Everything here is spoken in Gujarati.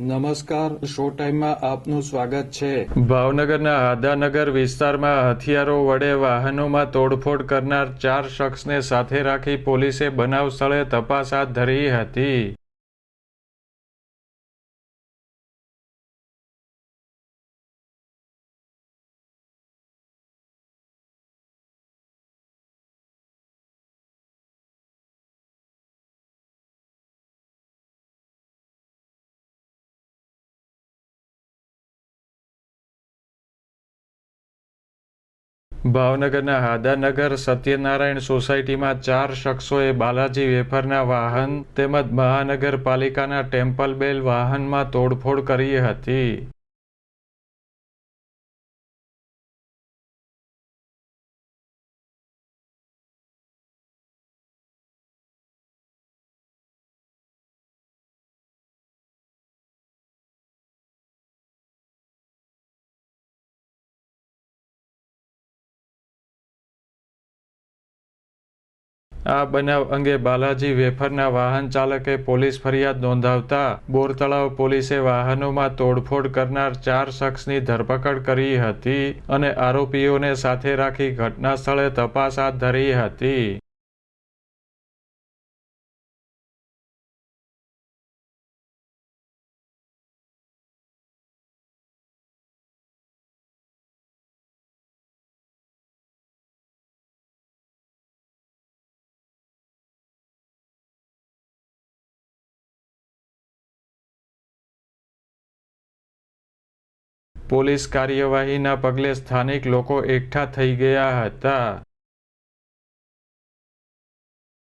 નમસ્કાર, શો ટાઈમમાં આપનું સ્વાગત છે. ભાવનગરના આદાનગર વિસ્તારમાં હથિયારો વડે વાહનોમાં તોડફોડ કરનાર ચાર શખ્સને સાથે રાખી પોલીસે બનાવ સ્થળે તપાસ હાથ ધરી હતી. ભાવનગરના હાદાનગર સત્યનારાયણ સોસાયટીમાં ચાર શખ્સોએ બાલાજી વેફરના વાહન તેમજ મહાનગરપાલિકાના ટેમ્પલ બેલ વાહનમાં તોડફોડ કરી હતી. આ બનાવ અંગે બાલાજી વેફરના વાહન ચાલકે પોલીસ ફરિયાદ નોંધાવતા બોરતળાવ પોલીસે વાહનોમાં તોડફોડ કરનાર ચાર શખ્સની ધરપકડ કરી હતી અને આરોપીઓને સાથે રાખી ઘટના સ્થળે તપાસ હાથ ધરી હતી. પોલીસ કાર્યવાહીના પગલે સ્થાનિક લોકો એકઠા થઈ ગયા હતા.